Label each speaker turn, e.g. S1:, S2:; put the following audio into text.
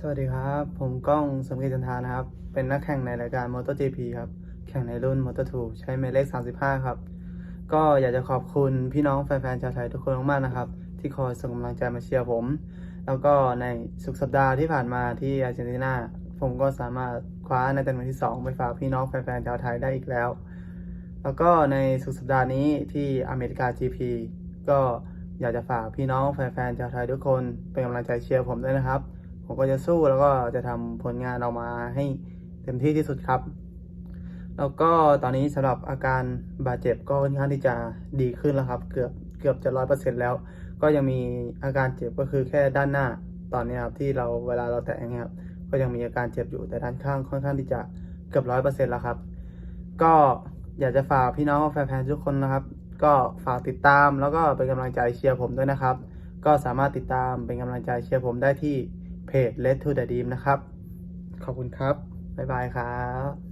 S1: สวัสดีครับ ผมก้องสมเกียรติจันทานะครับ เป็นนักแข่งในรายการ MotoGP ครับ แข่งในรุ่น Moto2 ใช้หมายเลข 35 ครับ ก็อยากจะขอบคุณพี่น้องแฟนๆชาวไทยทุกคนมากๆนะครับ ที่คอยส่งกำลังใจมาเชียร์ผม แล้วก็ในสุดสัปดาห์ที่ผ่านมาที่อาร์เจนตินา ผมก็สามารถคว้าในตำแหน่งที่ 2 ไปฝากพี่น้องแฟนๆชาวไทยได้อีกแล้ว แล้วก็ในสุดสัปดาห์นี้ที่อเมริกา GP ก็อยากจะฝากพี่น้องแฟนๆชาวไทยทุกคนเป็นกำลังใจเชียร์ผมด้วยนะครับ ผมก็จะสู้แล้วก็จะทำผลงานออกมาให้เต็มที่ที่สุดครับ แล้วก็ตอนนี้สำหรับอาการบาดเจ็บก็ค่อนข้างที่จะดีขึ้นแล้วครับ เกือบเกือบจะร้อยเปอร์เซ็นต์แล้ว ก็ยังมีอาการเจ็บก็คือแค่ด้านหน้าตอนนี้ครับที่เราเวลาเราแตะอย่างเงี้ยครับก็ยังมีอาการเจ็บอยู่แต่ด้านข้างค่อนข้างที่จะเกือบร้อยเปอร์เซ็นต์แล้วครับ ก็อยากจะฝากพี่น้องแฟนๆทุกคนนะครับ ก็ฝากติดตามแล้วก็เป็นกำลังใจเชียร์ผมด้วยนะครับ ก็สามารถติดตามเป็นกำลังใจเชียร์ผมได้ที่ เพจ Let to the Dream นะครับ ขอบคุณครับ บ๊ายบายครับ